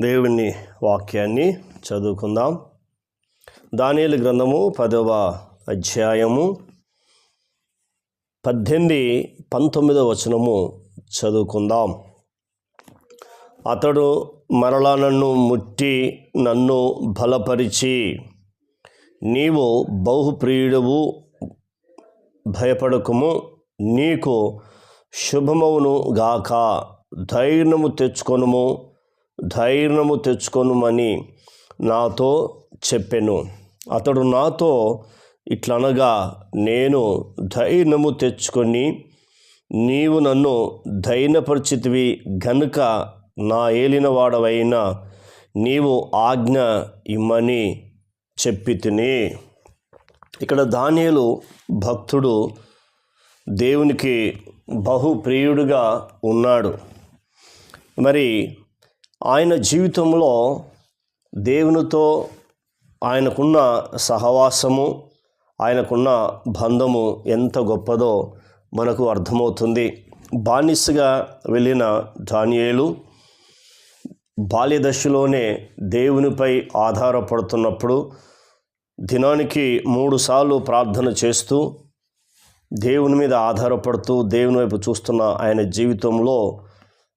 దేవుని వాక్యాన్ని చదువుకుందాం. దానియలు గ్రంథము పదవ అధ్యాయము పద్దెనిమిది పంతొమ్మిదవ వచనము చదువుకుందాం. అతడు మరలా నన్ను ముట్టి నన్ను బలపరిచి నీవు బహుప్రియుడవు భయపడకుము నీకు శుభమవును గాక ధైర్యము తెచ్చుకొనుము ధైర్యము తెచ్చుకొనుమని నాతో చెప్పెను. అతడు నాతో ఇట్లనగా నేను ధైర్యము తెచ్చుకొని నీవు నన్ను ధైర్యపరిచితివి గనుక నా ఏలినవాడవైన నీవు ఆజ్ఞ ఇమ్మని చెప్పి తిని ఇక్కడ దానియేలు భక్తుడు దేవునికి బహు ప్రియుడుగా ఉన్నాడు. మరి ఆయన జీవితంలో దేవునితో ఆయనకున్న సహవాసము ఆయనకున్న బంధము ఎంత గొప్పదో మనకు అర్థమవుతుంది. బానిసగా వెళ్ళిన దానియేలు బాల్యదశలోనే దేవునిపై ఆధారపడుతున్నప్పుడు దినానికి మూడుసార్లు ప్రార్థన చేస్తూ దేవుని మీద ఆధారపడుతూ దేవుని వైపు చూస్తున్న ఆయన జీవితంలో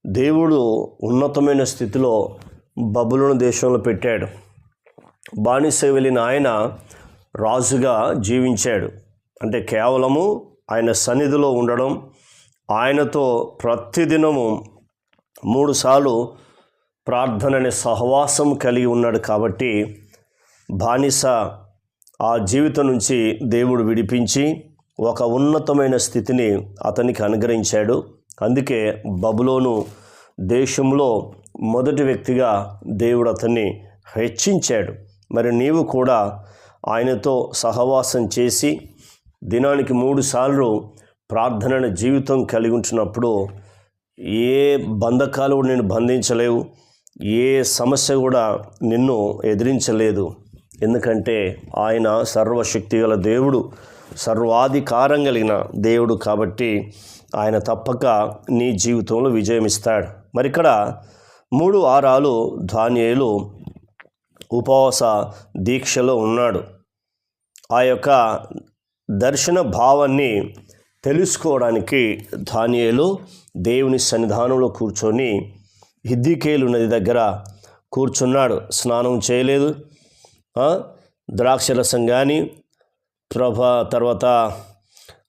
దేవుడు ఉన్నతమైన స్థితిలో బబులను దేశంలో పెట్టాడు. బానిస వెళ్ళిన ఆయన రాజుగా జీవించాడు. అంటే కేవలము ఆయన సన్నిధిలో ఉండడం ఆయనతో ప్రతిదినము మూడుసార్లు ప్రార్థన అనే సహవాసం కలిగి ఉన్నాడు కాబట్టి బానిస ఆ జీవితం నుంచి దేవుడు విడిపించి ఒక ఉన్నతమైన స్థితిని అతనికి అనుగ్రహించాడు. అందుకే బబులోను దేశంలో మొదటి వ్యక్తిగా దేవుడు అతన్ని హెచ్చించాడు. మరి నీవు కూడా ఆయనతో సహవాసం చేసి దినానికి మూడు సార్లు జీవితం కలిగి ఉంటున్నప్పుడు ఏ బంధకాలు కూడా నేను బంధించలేవు ఏ సమస్య కూడా నిన్ను ఎదిరించలేదు. ఎందుకంటే ఆయన సర్వశక్తి గల దేవుడు సర్వాధికారం కలిగిన దేవుడు కాబట్టి ఆయన తప్పక నీ జీవితంలో విజయం ఇస్తాడు. మరి ఇక్కడ మూడు వారాలు ధాన్యాలు ఉపవాస దీక్షలో ఉన్నాడు. ఆ యొక్క దర్శన భావాన్ని తెలుసుకోవడానికి ధాన్యాలు దేవుని సన్నిధానంలో కూర్చొని హిద్దికేలు నది దగ్గర కూర్చున్నాడు. స్నానం చేయలేదు. ద్రాక్షరసం కానీ ప్రభ తర్వాత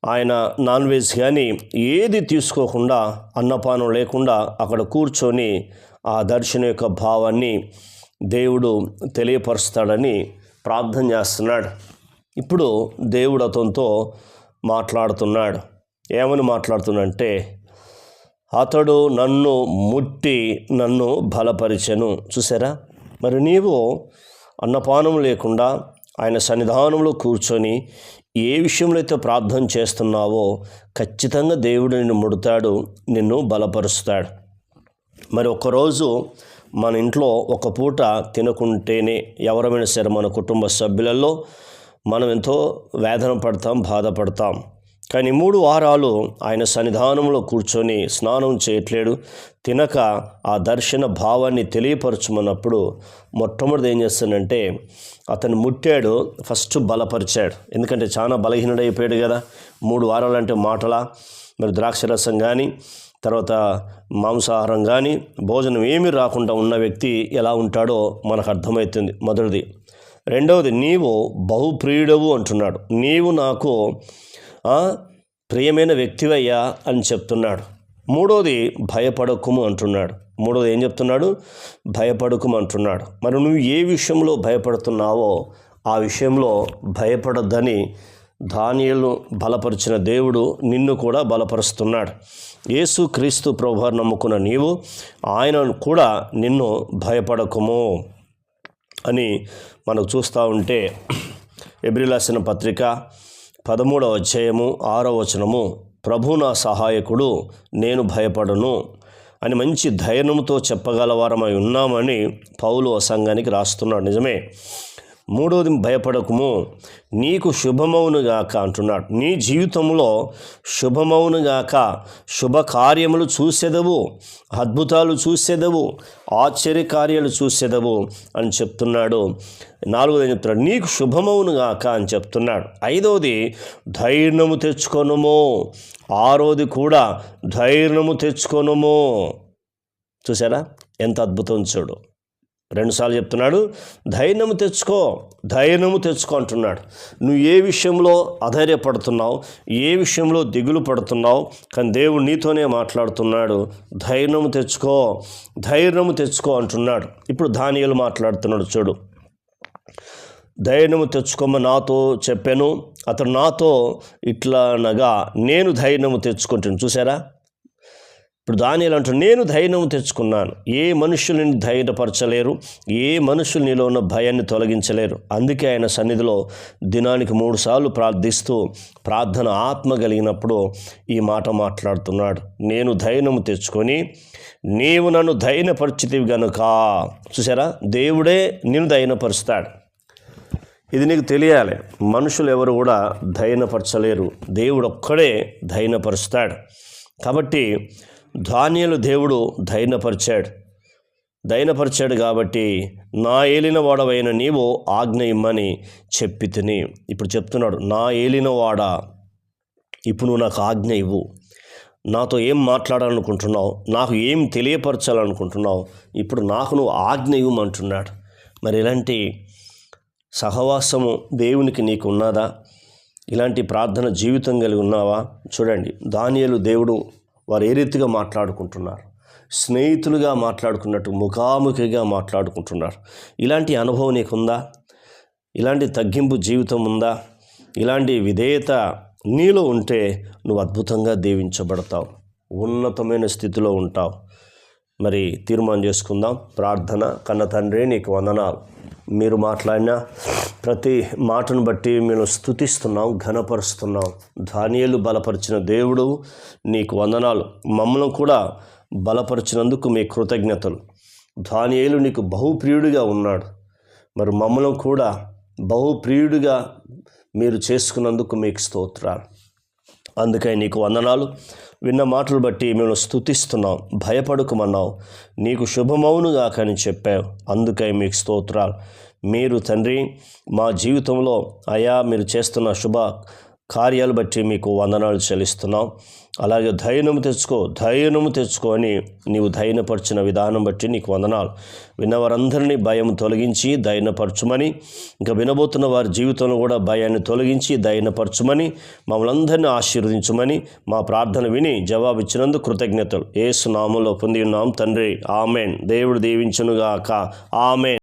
ఆయన నాన్ వెజ్ కానీ ఏది తీసుకోకుండా అన్నపానం లేకుండా అక్కడ కూర్చొని ఆ దర్శనం యొక్క భావాన్ని దేవుడు తెలియపరుస్తాడని ప్రార్థన చేస్తున్నాడు. ఇప్పుడు దేవుడు అతనితో మాట్లాడుతున్నాడు. ఏమని మాట్లాడుతున్నంటే అతడు నన్ను ముట్టి నన్ను బలపరిచెను. చూసారా? మరి నీవు అన్నపానం లేకుండా ఆయన సన్నిధానంలో కూర్చొని ఏ విషయంలో అయితే ప్రార్థన చేస్తున్నావో ఖచ్చితంగా దేవుడు నిన్ను ముడతాడు నిన్ను బలపరుస్తాడు. మరి ఒకరోజు మన ఇంట్లో ఒక పూట తినకుంటేనే ఎవరమైనా సరే మన కుటుంబ సభ్యులలో మనం ఎంతో వేదన పడతాం బాధపడతాం. కానీ మూడు వారాలు ఆయన సన్నిధానంలో కూర్చొని స్నానం చేయట్లేడు. తినక ఆ దర్శన భావాన్ని తెలియపరచమన్నప్పుడు మొట్టమొదటి ఏం చేస్తానంటే అతను ముట్టాడు ఫస్ట్ బలపరిచాడు. ఎందుకంటే చాలా బలహీనుడైపోయాడు కదా. మూడు వారాలంటే మాటలా. మరి ద్రాక్షరసం కానీ తర్వాత మాంసాహారం కానీ భోజనం ఏమీ రాకుండా ఉన్న వ్యక్తి ఎలా ఉంటాడో మనకు అర్థమవుతుంది మొదటిది. రెండవది నీవు బహుప్రియుడవు అంటున్నాడు. నీవు నాకు ప్రియమైన వ్యక్తివయ్యా అని చెప్తున్నాడు. మూడోది భయపడకుము అంటున్నాడు. మూడోది ఏం చెప్తున్నాడు? భయపడకుము అంటున్నాడు. మరి నువ్వు ఏ విషయంలో భయపడుతున్నావో ఆ విషయంలో భయపడొద్దని ధాన్యాలను బలపరిచిన దేవుడు నిన్ను కూడా బలపరుస్తున్నాడు. యేసు క్రీస్తు ప్రభువారు నమ్ముకున్న నీవు ఆయనను కూడా నిన్ను భయపడకుము అని మనకు చూస్తూ ఉంటే ఎబ్రిలాసిన పత్రిక పదమూడవ అధ్యాయము ఆరో వచనము ప్రభు నా సహాయకుడు నేను భయపడను అని మంచి ధైర్యంతో చెప్పగలవారమై ఉన్నామని పౌలు ఆ సంఘానికి రాస్తున్నాడు. నిజమే. మూడోది భయపడకము. నీకు శుభమౌనుగాక అంటున్నాడు. నీ జీవితంలో శుభమౌనుగాక శుభకార్యములు చూసేదవు అద్భుతాలు చూసేదవు ఆశ్చర్యకార్యాలు చూసేదవు అని చెప్తున్నాడు. నాలుగోది చెప్తున్నాడు? నీకు శుభమౌనుగాక అని చెప్తున్నాడు. ఐదవది ధైర్యము తెచ్చుకొనుము. ఆరోది కూడా ధైర్యము తెచ్చుకొనుము. చూసారా ఎంత అద్భుతం చూడు. రెండుసార్లు చెప్తున్నాడు ధైర్యము తెచ్చుకో ధైర్యము తెచ్చుకో అంటున్నాడు. నువ్వు ఏ విషయంలో అధైర్యపడుతున్నావు ఏ విషయంలో దిగులు పడుతున్నావు? కానీ దేవుడు నీతోనే మాట్లాడుతున్నాడు ధైర్యము తెచ్చుకో ధైర్యము తెచ్చుకో అంటున్నాడు. ఇప్పుడు ధాన్యాలు మాట్లాడుతున్నాడు చూడు. ధైర్యము తెచ్చుకోమని నాతో చెప్పాను అతడు నాతో ఇట్లా అనగా నేను ధైర్యము తెచ్చుకుంటాను చూసారా ఇప్పుడు దానిలో అంటూ నేను ధైర్యం తెచ్చుకున్నాను. ఏ మనుషుల్ని ధైర్యపరచలేరు ఏ మనుషులు నీలో ఉన్న భయాన్ని తొలగించలేరు. అందుకే ఆయన సన్నిధిలో దినానికి మూడు సార్లు ప్రార్థిస్తూ ప్రార్థన ఆత్మ కలిగినప్పుడు ఈ మాట మాట్లాడుతున్నాడు. నేను ధైర్యం తెచ్చుకొని నీవు నన్ను ధైర్యపరిచితివి గనుక. చూసారా దేవుడే నిన్ను ధైర్యపరుస్తాడు. ఇది నీకు తెలియాలి. మనుషులు ఎవరు కూడా ధైర్యపరచలేరు. దేవుడు ఒక్కడే ధైర్యపరుస్తాడు. కాబట్టి ధాన్యులు దేవుడు ధైర్యపరిచాడు ధైర్యపరిచాడు కాబట్టి నా ఏలిన వాడవైన నీవు ఆజ్ఞ ఇమ్మని చెప్పి తిని. ఇప్పుడు చెప్తున్నాడు నా ఏలిన వాడ ఇప్పుడు నువ్వు నాకు ఆజ్ఞ ఇవ్వు. నాతో ఏం మాట్లాడాలనుకుంటున్నావు నాకు ఏం తెలియపరచాలనుకుంటున్నావు ఇప్పుడు నాకు నువ్వు ఆజ్ఞ ఇవ్వమంటున్నాడు. మరి ఇలాంటి సహవాసము దేవునికి నీకు ఉన్నదా? ఇలాంటి ప్రార్థన జీవితం కలిగి ఉన్నావా? చూడండి దానియలు దేవుడు వారు ఏ రీతిగా మాట్లాడుకుంటున్నారు? స్నేహితులుగా మాట్లాడుకున్నట్టు ముఖాముఖిగా మాట్లాడుకుంటున్నారు. ఇలాంటి అనుభవం నీకుందా? ఇలాంటి తగ్గింపు జీవితం ఉందా? ఇలాంటి విధేయత నీలో ఉంటే నువ్వు అద్భుతంగా దీవించబడతావు. ఉన్నతమైన స్థితిలో ఉంటావు. మరి తీర్మానం చేసుకుందాం. ప్రార్థన కన్న తండ్రి నీకు వందనాలు. మీరు మాట్లాడిన ప్రతి మాటను బట్టి మేము స్థుతిస్తున్నాం ఘనపరుస్తున్నాం. ధాన్యాలు బలపరిచిన దేవుడు నీకు వందనాలు. మమ్మల్ని కూడా బలపరిచినందుకు మీ కృతజ్ఞతలు. ధాన్యాలు నీకు బహుప్రియుడిగా ఉన్నాడు. మరి మమ్మల్ని కూడా బహుప్రియుడిగా మీరు చేసుకున్నందుకు మీకు స్తోత్రాలు. అందుకై నీకు వందనాలు. విన్న మాటలు బట్టి మేము స్తుతిస్తున్నాం. భయపడుకుమన్నావు. నీకు శుభమవునుగా కానీ చెప్పావు. అందుకై మీకు స్తోత్రాలు. మీరు తండ్రి మా జీవితంలో అయా మీరు చేస్తున్న శుభ కార్యాలు బట్టి మీకు వందనాలు చెల్లిస్తున్నాం. అలాగే ధైర్యము తెచ్చుకో ధైర్యము తెచ్చుకో అని నీవు ధైర్యపరిచిన విధానం బట్టి నీకు వందనాలు. విన్నవారందరినీ భయం తొలగించి ధైర్యపరచుమని ఇంకా వినబోతున్న వారి జీవితంలో కూడా భయాన్ని తొలగించి ధైర్యపరచుమని మమ్మల్ని అందరినీ ఆశీర్వదించమని మా ప్రార్థన విని జవాబిచ్చినందుకు కృతజ్ఞతలు. ఏసు నామంలో పొంది ఉన్నాం తండ్రి. ఆమెన్. దేవుడు దీవించునుగాక. ఆమెన్.